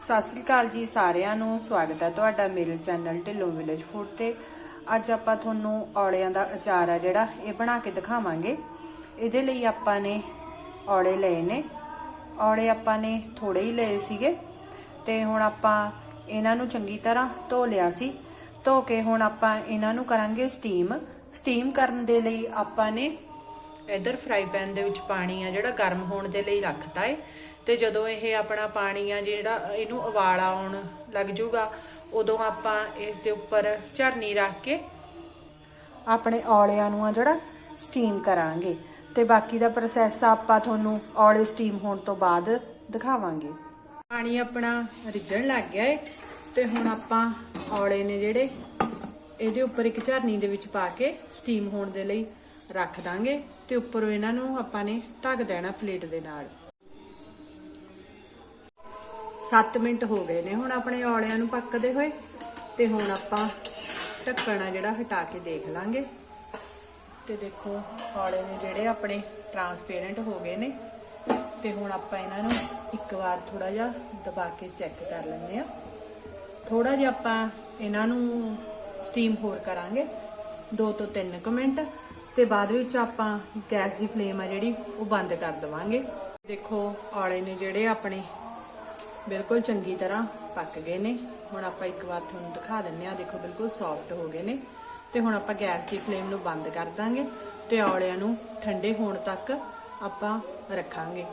ਸਤਿ ਸ੍ਰੀ ਅਕਾਲ ਜੀ ਸਾਰਿਆਂ ਨੂੰ, ਸਵਾਗਤ ਹੈ ਤੁਹਾਡਾ ਮੇਰੇ ਚੈਨਲ ਢਿੱਲੋਂ ਵਿਲੇਜ ਫੂਡ ਤੇ। ਅੱਜ ਆਪਾਂ ਤੁਹਾਨੂੰ ਔਲਿਆਂ ਦਾ ਅਚਾਰ ਆ ਜਿਹੜਾ, ਇਹ ਬਣਾ ਕੇ ਦਿਖਾਵਾਂਗੇ। ਇਹਦੇ ਲਈ ਆਪਾਂ ਨੇ ਔਲੇ ਲਏ ਨੇ। ਔਲੇ ਆਪਾਂ ਨੇ ਥੋੜੇ ਹੀ ਲਏ ਸੀਗੇ ਤੇ ਹੁਣ ਆਪਾਂ ਇਹਨਾਂ ਨੂੰ ਚੰਗੀ ਤਰ੍ਹਾਂ ਧੋ ਲਿਆ ਸੀ। ਧੋ ਕੇ ਹੁਣ ਆਪਾਂ ਇਹਨਾਂ ਨੂੰ ਕਰਾਂਗੇ ਸਟੀਮ ਸਟੀਮ ਕਰਨ ਦੇ ਲਈ ਆਪਾਂ ਨੇ ਇਧਰ ਫਰਾਈ ਪੈਨ ਦੇ ਵਿੱਚ ਪਾਣੀ ਆ ਜਿਹੜਾ ਗਰਮ ਹੋਣ ਦੇ ਲਈ ਰੱਖਤਾ ਏ। ਤੇ ਜਦੋਂ ਇਹ ਆਪਣਾ ਪਾਣੀ ਆ ਜਿਹੜਾ ਇਹਨੂੰ ਉਬਾਲਾ ਆਉਣ ਲੱਗ ਜੂਗਾ, ਉਦੋਂ ਆਪਾਂ ਇਸ ਦੇ ਉੱਪਰ ਝਰਨੀ ਰੱਖ ਕੇ ਆਪਣੇ ਔਲਿਆਂ ਨੂੰ ਆ ਜਿਹੜਾ ਸਟੀਮ ਕਰਾਂਗੇ। ਤੇ ਬਾਕੀ ਦਾ ਪ੍ਰੋਸੈਸ ਆਪਾਂ ਤੁਹਾਨੂੰ ਔਲੇ ਸਟੀਮ ਹੋਣ ਤੋਂ ਬਾਅਦ ਦਿਖਾਵਾਂਗੇ। ਪਾਣੀ ਆਪਣਾ ਰਿੱਝਣ ਲੱਗ ਗਿਆ ਏ, ਤੇ ਹੁਣ ਆਪਾਂ ਔਲੇ ਨੇ ਜਿਹੜੇ ਇਹਦੇ ਉੱਪਰ ਇੱਕ ਝਰਨੀ ਦੇ ਵਿੱਚ ਪਾ ਕੇ ਸਟੀਮ ਹੋਣ ਦੇ ਲਈ ਰੱਖ ਦਾਂਗੇ, ਤੇ ਉੱਪਰੋਂ ਇਹਨਾਂ ਨੂੰ ਆਪਾਂ ਨੇ ਢੱਕ ਦੇਣਾ ਪਲੇਟ ਦੇ ਨਾਲ। 7 ਮਿੰਟ ਹੋ ਗਏ ਨੇ। ਹੁਣ ਆਪਣੇ ਔਲਿਆਂ ਨੂੰ ਪੱਕਦੇ ਹੋਏ ਤੇ ਹੁਣ ਆਪਾਂ ਢੱਕਣ ਆ ਜਿਹੜਾ ਹਟਾ ਕੇ ਦੇਖ ਲਾਂਗੇ। ਤੇ ਦੇਖੋ, ਔਲੇ ਨੇ ਜਿਹੜੇ ਆਪਣੇ ਟਰਾਂਸਪੇਰੈਂਟ ਹੋ ਗਏ ਨੇ। ਤੇ ਹੁਣ ਆਪਾਂ ਇਹਨਾਂ ਨੂੰ ਇੱਕ ਵਾਰ ਥੋੜਾ ਜਿਹਾ ਦਬਾ ਕੇ ਚੈੱਕ ਕਰ ਲੈਂਦੇ ਆ ਥੋੜਾ ਜਿਹਾ ਆਪਾਂ ਇਹਨਾਂ ਨੂੰ ਸਟੀਮ ਹੋਰ ਕਰਾਂਗੇ। 2 ਤੋਂ 3 ਕੁ ਮਿੰਟ। ਤੇ ਬਾਅਦ ਵਿੱਚ ਆਪਾਂ ਗੈਸ ਦੀ ਫਲੇਮ ਆ ਜਿਹੜੀ, ਉਹ ਬੰਦ ਕਰ ਦਵਾਂਗੇ। ਦੇਖੋ, ਔਲੇ ਨੇ ਜਿਹੜੇ ਆਪਣੇ ਬਿਲਕੁਲ ਚੰਗੀ ਤਰ੍ਹਾਂ ਪੱਕ ਗਏ ਨੇ। ਹੁਣ ਆਪਾਂ ਇੱਕ ਵਾਰ ਤੁਹਾਨੂੰ ਦਿਖਾ ਦਿੰਨੇ ਆ ਦੇਖੋ, ਬਿਲਕੁਲ ਸੌਫਟ ਹੋ ਗਏ ਨੇ। ਤੇ ਹੁਣ ਆਪਾਂ ਗੈਸ ਦੀ ਫਲੇਮ ਨੂੰ ਬੰਦ ਕਰ ਦਾਂਗੇ ਤੇ ਔਲਿਆਂ ਨੂੰ ਠੰਡੇ ਹੋਣ ਤੱਕ ਆਪਾਂ ਰੱਖਾਂਗੇ।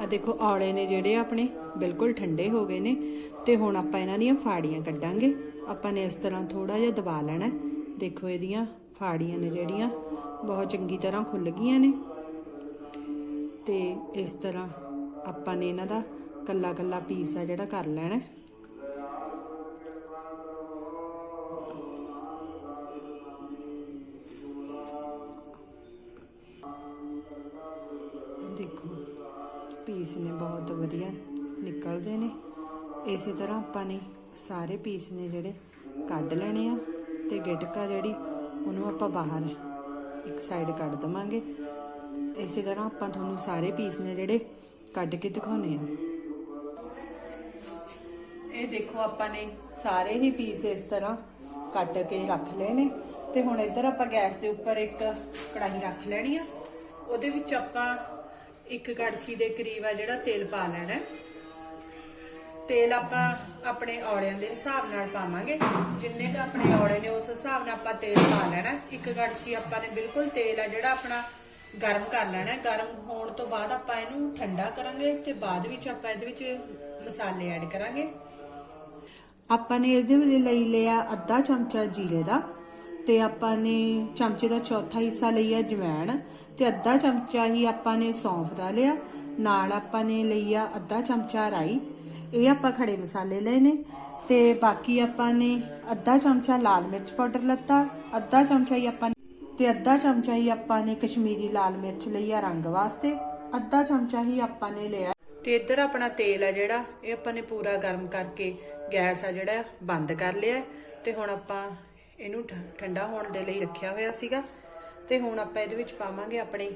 ਆ ਦੇਖੋ, ਔਲੇ ਨੇ ਜਿਹੜੇ ਆਪਣੇ ਬਿਲਕੁਲ ਠੰਡੇ ਹੋ ਗਏ ਨੇ। ਤੇ ਹੁਣ ਆਪਾਂ ਇਹਨਾਂ ਦੀਆਂ ਫਾੜੀਆਂ ਕੱਢਾਂਗੇ। ਆਪਾਂ ਨੇ ਇਸ ਤਰ੍ਹਾਂ ਥੋੜਾ ਜਿਹਾ ਦਬਾ ਲੈਣਾ ਦੇਖੋ, ਇਹਦੀਆਂ ਫਾੜੀਆਂ ਨੇ ਜਿਹੜੀਆਂ, ਬਹੁਤ ਚੰਗੀ ਤਰ੍ਹਾਂ ਖੁੱਲ ਗਈਆਂ ਨੇ। ਤੇ ਇਸ ਤਰ੍ਹਾਂ ਆਪਾਂ ਨੇ ਇਹਨਾਂ ਦਾ ਕੱਲਾ ਕੱਲਾ ਪੀਸ ਆ ਜਿਹੜਾ ਕਰ ਲੈਣਾ। ਦੇਖੋ ਪੀਸ ਨੇ ਬਹੁਤ ਵਧੀਆ ਨਿਕਲਦੇ ਨੇ। ਇਸੇ ਤਰ੍ਹਾਂ ਆਪਾਂ ਨੇ ਸਾਰੇ ਪੀਸ ਨੇ ਜਿਹੜੇ ਕੱਢ ਲੈਣੇ ਆ ਤੇ ਗਿਟਕਾ ਜਿਹੜੀ, ਉਹਨੂੰ ਆਪਾਂ ਬਾਹਰ ਇੱਕ ਸਾਈਡ ਕੱਢ ਦਵਾਂਗੇ। ਇਸੇ ਤਰ੍ਹਾਂ ਆਪਾਂ ਤੁਹਾਨੂੰ ਸਾਰੇ ਪੀਸ ਨੇ ਜਿਹੜੇ ਕੱਢ ਕੇ ਦਿਖਾਉਣੇ ਆ। ਇਹ ਦੇਖੋ, ਆਪਾਂ ਨੇ ਸਾਰੇ ਹੀ ਪੀਸ ਇਸ ਤਰ੍ਹਾਂ ਕੱਟ ਕੇ ਰੱਖ ਲਏ ਨੇ। ਤੇ ਹੁਣ ਇੱਧਰ ਆਪਾਂ ਗੈਸ ਦੇ ਉੱਪਰ ਇੱਕ ਕੜਾਹੀ ਰੱਖ ਲੈਣੀ ਆ। ਉਹਦੇ ਵਿੱਚ ਆਪਾਂ ਇੱਕ ਕੜਛੀ ਦੇ ਕਰੀਬ ਆ ਜਿਹੜਾ ਤੇਲ ਪਾ ਲੈਣਾ। ਤੇਲ ਆਪਾਂ ਆਪਣੇ ਔਲਿਆਂ ਦੇ ਹਿਸਾਬ ਨਾਲ ਪਾਵਾਂਗੇ। ਜਿੰਨੇ ਕ ਆਪਣੇ ਔਲੇ ਨੇ, ਉਸ ਹਿਸਾਬ ਨਾਲ ਆਪਾਂ ਤੇਲ ਪਾ ਲੈਣਾ। ਇੱਕ ਕੜਛੀ ਆਪਾਂ ਨੇ ਬਿਲਕੁਲ ਤੇਲ ਆ ਜਿਹੜਾ ਆਪਣਾ ਗਰਮ ਕਰ ਲੈਣਾ। ਗਰਮ ਹੋਣ ਤੋਂ ਬਾਅਦ ਆਪਾਂ ਇਹਨੂੰ ਠੰਡਾ ਕਰਾਂਗੇ ਤੇ ਬਾਅਦ ਵਿੱਚ ਆਪਾਂ ਇਹਦੇ ਵਿੱਚ ਮਸਾਲੇ ਐਡ ਕਰਾਂਗੇ। ਆਪਾਂ ਨੇ ਇਹਦੇ ਵਿੱਚ ਲਈ ਲਿਆ ਅੱਧਾ ਚਮਚਾ ਜੀਰੇ ਦਾ ਤੇ ਆਪਾਂ ਨੇ ਚਮਚੇ ਦਾ ਚੌਥਾ ਹਿੱਸਾ ਲਿਆ ਜਵੈਣ ਤੇ ਅੱਧਾ ਚਮਚਾ ਹੀ ਆਪਾਂ ਨੇ ਸੌਂਫ ਦਾ ਲਿਆ। ਨਾਲ ਆਪਾਂ ਨੇ ਲਈਆ ਅੱਧਾ ਚਮਚਾ ਰਾਈ। ਇਹ ਆਪਾਂ ਖੜੇ ਮਸਾਲੇ ਲਏ ਨੇ ਤੇ ਬਾਕੀ ਆਪਾਂ ਨੇ ਅੱਧਾ ਚਮਚਾ ਲਾਲ ਮਿਰਚ ਪਾਊਡਰ ਲੱਤਾ, ਅੱਧਾ ਚਮਚਾ ਹੀ ਆਪਾਂ ਤੇ ਅੱਧਾ ਚਮਚਾ ਹੀ ਆਪਾਂ ਨੇ ਕਸ਼ਮੀਰੀ ਲਾਲ ਮਿਰਚ ਲਈਆ ਰੰਗ ਵਾਸਤੇ, ਅੱਧਾ ਚਮਚਾ ਹੀ ਆਪਾਂ ਨੇ ਲਿਆ। ਤੇ ਇੱਧਰ ਆਪਣਾ ਤੇਲ ਆ ਜਿਹੜਾ, ਇਹ ਆਪਾਂ ਨੇ ਪੂਰਾ ਗਰਮ ਕਰਕੇ ਗੈਸ ਆ ਜਿਹੜਾ, ਬੰਦ ਕਰ ਲਿਆ ਹੈ ਤੇ ਹੁਣ ਆਪਾਂ ਇਹਨੂੰ ਠ- ਠੰਡਾ ਹੋਣ ਦੇ ਲਈ ਰੱਖਿਆ ਹੋਇਆ ਸੀਗਾ ਤੇ ਹੁਣ ਆਪਾਂ ਇਹਦੇ ਵਿੱਚ ਪਾਵਾਂਗੇ ਆਪਣੇ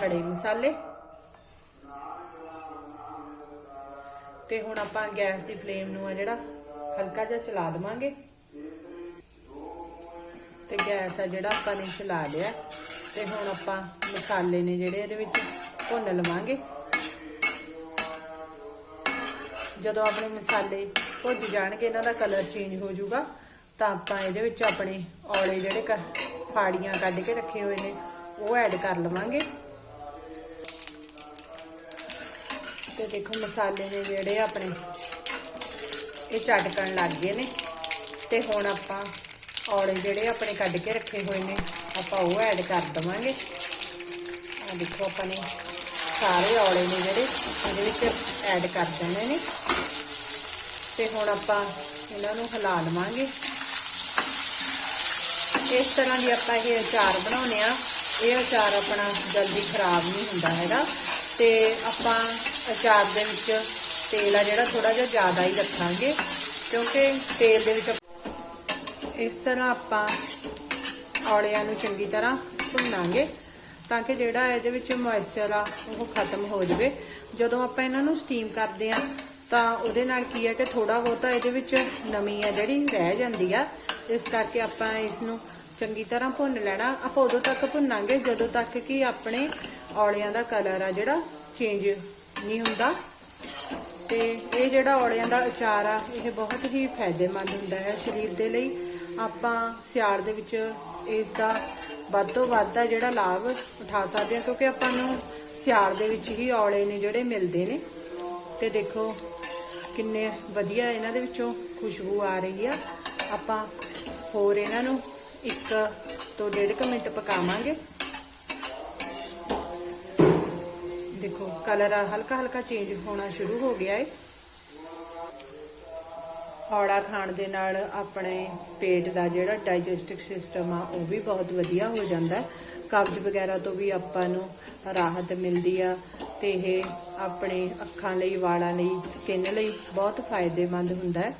ਖੜੇ ਮਸਾਲੇ। ਤੇ ਹੁਣ ਆਪਾਂ ਗੈਸ ਦੀ ਫਲੇਮ ਨੂੰ ਆ ਜਿਹੜਾ, ਹਲਕਾ ਜਿਹਾ ਚਲਾ ਦਵਾਂਗੇ। ਤੇ ਗੈਸ ਆ ਜਿਹੜਾ ਆਪਾਂ ਨੇ ਚਲਾ ਲਿਆ। ਤੇ ਹੁਣ ਆਪਾਂ ਮਸਾਲੇ ਨੇ ਜਿਹੜੇ ਇਹਦੇ ਵਿੱਚ ਭੁੰਨ ਲਵਾਂਗੇ। ਜਦੋਂ ਆਪਣੇ ਮਸਾਲੇ ਭੁੱਜ ਜਾਣਗੇ, ਇਹਨਾਂ ਦਾ ਕਲਰ ਚੇਂਜ ਹੋ ਜਾਊਗਾ, ਤਾਂ ਆਪਾਂ ਇਹਦੇ ਵਿੱਚ ਆਪਣੇ ਔਲੇ ਜਿਹੜੇ ਕ- ਫਾੜੀਆਂ ਕੱਢ ਕੇ ਰੱਖੇ ਹੋਏ ਨੇ, ਉਹ ਐਡ ਕਰ ਲਵਾਂਗੇ। ਤੇ ਦੇਖੋ ਮਸਾਲੇ ਨੇ ਜਿਹੜੇ ਆਪਣੇ ਇਹ ਚਟਕਣ ਲੱਗ ਗਏ ਨੇ, ਤੇ ਹੁਣ ਆਪਾਂ ਔਲੇ ਜਿਹੜੇ ਆਪਣੇ ਕੱਢ ਕੇ ਰੱਖੇ ਹੋਏ ਨੇ, ਆਪਾਂ ਉਹ ਐਡ ਕਰ ਦਵਾਂਗੇ। ਆ ਦੇਖੋ ਆਪਾਂ ਨੇ ਸਾਰੇ ਔਲੇ ਨੇ ਜਿਹੜੇ ਇਹਦੇ ਵਿੱਚ ਐਡ ਕਰ ਦੇਣੇ ਨੇ। ਤੇ ਹੁਣ ਆਪਾਂ ਇਹਨਾਂ ਨੂੰ ਹਿਲਾ ਲਵਾਂਗੇ। ਇਸ ਤਰ੍ਹਾਂ ਦੀ ਆਪਾਂ ਇਹ ਅਚਾਰ ਬਣਾਉਨੇ ਆ ਇਹ ਅਚਾਰ ਆਪਣਾ ਜਲਦੀ ਖਰਾਬ ਨਹੀਂ ਹੁੰਦਾ ਹੈਗਾ। ਤੇ ਆਪਾਂ ਅਚਾਰ ਦੇ ਵਿੱਚ ਤੇਲ ਆ ਜਿਹੜਾ ਥੋੜਾ ਜਿਹਾ ਜ਼ਿਆਦਾ ਹੀ ਰੱਖਾਂਗੇ। ਕਿਉਂਕਿ ਤੇਲ ਦੇ ਵਿੱਚ ਇਸ ਤਰ੍ਹਾਂ ਆਪਾਂ ਔਲਿਆਂ ਨੂੰ ਚੰਗੀ ਤਰ੍ਹਾਂ ਭੁੰਨਾਂਗੇ। ਤਾਂ ਕਿ ਜਿਹੜਾ ਇਹਦੇ ਵਿੱਚ ਮੋਇਸਚਰ ਆ, ਉਹ ਖਤਮ ਹੋ ਜਾਵੇ। ਜਦੋਂ ਆਪਾਂ ਇਹਨਾਂ ਨੂੰ ਸਟੀਮ ਕਰਦੇ ਆ ਤਾਂ ਉਹਦੇ ਨਾਲ ਕੀ ਹੈ ਕਿ ਥੋੜਾ ਬਹੁਤਾ ਇਹਦੇ ਵਿੱਚ ਨਮੀ ਆ ਜਿਹੜੀ ਰਹਿ ਜਾਂਦੀ ਆ। ਇਸ ਕਰਕੇ ਆਪਾਂ ਇਸ ਨੂੰ ਚੰਗੀ ਤਰ੍ਹਾਂ ਭੁੰਨ ਲੈਣਾ। ਆਪਾਂ ਉਦੋਂ ਤੱਕ ਭੁੰਨਾਂਗੇ, ਜਦੋਂ ਤੱਕ ਕਿ ਆਪਣੇ ਔਲਿਆਂ ਦਾ ਕਲਰ ਆ ਜਿਹੜਾ ਚੇਂਜ ਨਹੀਂ ਹੁੰਦਾ। ਤੇ ਇਹ ਜਿਹੜਾ ਔਲਿਆਂ ਦਾ ਅਚਾਰ ਆ, ਇਹ ਬਹੁਤ ਹੀ ਫਾਇਦੇਮੰਦ ਹੁੰਦਾ ਹੈ ਸਰੀਰ ਦੇ ਲਈ। ਆਪਾਂ ਸਿਆਲ ਦੇ ਵਿੱਚ ਇਸ ਦਾ ਵੱਧ ਤੋਂ ਵੱਧ ਦਾ ਜਿਹੜਾ ਲਾਭ ਉਠਾ ਸਕਦੇ ਹਾਂ, ਕਿਉਂਕਿ ਆਪਾਂ ਨੂੰ ਸਿਆਲ ਦੇ ਵਿੱਚ ਹੀ ਔਲੇ ਨੇ ਜਿਹੜੇ ਮਿਲਦੇ ਨੇ। ਤੇ ਦੇਖੋ ਕਿੰਨੇ ਵਧੀਆ ਇਹਨਾਂ ਦੇ ਵਿੱਚੋਂ ਖੁਸ਼ਬੂ ਆ ਰਹੀ ਆ। ਆਪਾਂ ਹੋਰ ਇਹਨਾਂ ਨੂੰ ਇੱਕ ਤੋਂ ਡੇਢ ਕੁ ਮਿੰਟ ਪਕਾਵਾਂਗੇ। ਦੇਖੋ ਕਲਰ ਹਲਕਾ ਹਲਕਾ ਚੇਂਜ ਹੋਣਾ ਸ਼ੁਰੂ ਹੋ ਗਿਆ ਹੈ ਔੜਾ ਖਾਣ ਦੇ ਨਾਲ ਆਪਣੇ ਪੇਟ ਦਾ ਜਿਹੜਾ ਡਾਈਜੈਸਟਿਵ ਸਿਸਟਮ ਆ, ਉਹ ਵੀ ਬਹੁਤ ਵਧੀਆ ਹੋ ਜਾਂਦਾ। ਕਬਜ਼ ਵਗੈਰਾ ਤੋਂ ਵੀ ਆਪਾਂ ਨੂੰ ਰਾਹਤ ਮਿਲਦੀ ਆ ਤੇ ਇਹ ਆਪਣੇ ਅੱਖਾਂ ਲਈ, ਵਾਲਾਂ ਲਈ ਸਕਿਨ ਲਈ ਬਹੁਤ ਫਾਇਦੇਮੰਦ ਹੁੰਦਾ ਹੈ।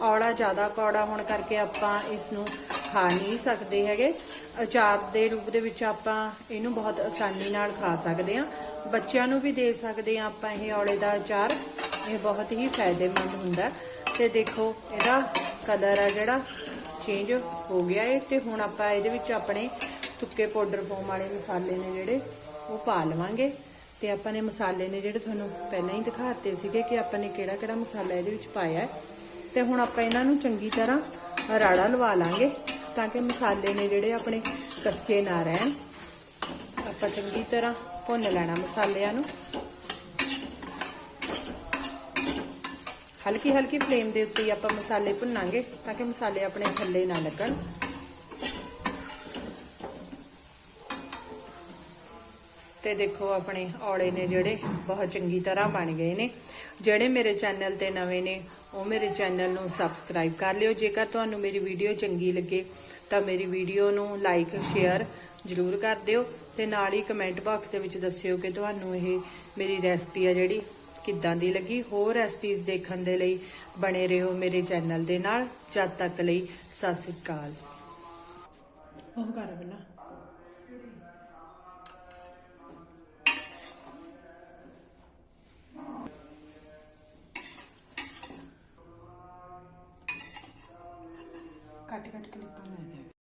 ਔੜਾ ਜ਼ਿਆਦਾ ਕੌੜਾ ਹੋਣ ਕਰਕੇ ਆਪਾਂ ਇਸ ਨੂੰ ਖਾ ਨਹੀਂ ਸਕਦੇ ਹੈਗੇ। ਅਚਾਰ ਦੇ ਰੂਪ ਦੇ ਵਿੱਚ ਆਪਾਂ ਇਹਨੂੰ ਬਹੁਤ ਆਸਾਨੀ ਨਾਲ ਖਾ ਸਕਦੇ ਹਾਂ। ਬੱਚਿਆਂ ਨੂੰ ਵੀ ਦੇ ਸਕਦੇ ਹਾਂ ਆਪਾਂ ਇਹ ਔਲੇ ਦਾ ਅਚਾਰ। ਇਹ ਬਹੁਤ ਹੀ ਫਾਇਦੇਮੰਦ ਹੁੰਦਾ ਹੈ। ਤੇ ਦੇਖੋ ਇਹਦਾ ਕਲਰ ਆ ਜਿਹੜਾ ਚੇਂਜ ਹੋ ਗਿਆ ਹੈ ਤੇ ਹੁਣ ਆਪਾਂ ਇਹਦੇ ਵਿੱਚ ਆਪਣੇ ਸੁੱਕੇ ਪਾਊਡਰ ਫੋਮ ਵਾਲੇ ਮਸਾਲੇ ਨੇ ਜਿਹੜੇ, ਉਹ ਪਾ ਲਵਾਂਗੇ। ਤੇ ਆਪਾਂ ਨੇ ਮਸਾਲੇ ਨੇ ਜਿਹੜੇ ਤੁਹਾਨੂੰ ਪਹਿਲਾਂ ਹੀ ਦਿਖਾਤੇ ਸੀਗੇ ਕਿ ਆਪਾਂ ਨੇ ਕਿਹੜਾ ਕਿਹੜਾ ਮਸਾਲਾ ਇਹਦੇ ਵਿੱਚ ਪਾਇਆ ਹੈ। ਤੇ ਹੁਣ ਆਪਾਂ ਇਹਨਾਂ ਨੂੰ ਚੰਗੀ ਤਰ੍ਹਾਂ ਰਾੜਾ ਲਵਾ ਲਾਂਗੇ ਤਾਂ ਕਿ ਮਸਾਲੇ ਨੇ ਜਿਹੜੇ ਆਪਣੇ ਕੱਚੇ ਨਾ ਰਹਿਣ। ਆਪਾਂ ਚੰਗੀ ਤਰ੍ਹਾਂ ਭੁੰਨ ਲੈਣਾ ਮਸਾਲਿਆਂ ਨੂੰ। ਹਲਕੀ ਹਲਕੀ ਫਲੇਮ ਦੇ ਉੱਤੇ ਹੀ ਆਪਾਂ ਮਸਾਲੇ ਭੁੰਨਾਂਗੇ ਤਾਂ ਕਿ ਮਸਾਲੇ ਆਪਣੇ ਥੱਲੇ ਨਾ ਲੱਗਣ। ਤੇ ਦੇਖੋ ਆਪਣੇ ਔਲੇ ਨੇ ਜਿਹੜੇ ਬਹੁਤ ਚੰਗੀ ਤਰ੍ਹਾਂ ਬਣ ਗਏ ਨੇ। ਜਿਹੜੇ ਮੇਰੇ ਚੈਨਲ ਤੇ ਨਵੇਂ ਨੇ, ਉਹ ਮੇਰੇ ਚੈਨਲ ਨੂੰ ਸਬਸਕ੍ਰਾਈਬ ਕਰ ਲਿਓ। ਜੇਕਰ ਤੁਹਾਨੂੰ ਮੇਰੀ ਵੀਡੀਓ ਚੰਗੀ ਲੱਗੇ, ਤਾਂ ਮੇਰੀ ਵੀਡੀਓ ਨੂੰ ਲਾਈਕ, ਸ਼ੇਅਰ ਜ਼ਰੂਰ ਕਰ ਦਿਓ ਤੇ ਨਾਲ ਹੀ ਕਮੈਂਟ ਬਾਕਸ ਦੇ ਵਿੱਚ ਦੱਸਿਓ ਕਿ ਤੁਹਾਨੂੰ ਇਹ ਮੇਰੀ ਰੈਸਪੀ ਆ ਜਿਹੜੀ ਕਿੱਦਾਂ ਦੀ ਲੱਗੀ? ਹੋਰ ਰੈਸਪੀਜ਼ ਦੇਖਣ ਦੇ ਲਈ ਬਣੇ ਰਹੋ ਮੇਰੇ ਚੈਨਲ ਦੇ ਨਾਲ। ਜਦ ਤੱਕ ਲਈ ਸਤਿ ਸ੍ਰੀ ਅਕਾਲ। ਉਹ ਕਰ ਬਣਾ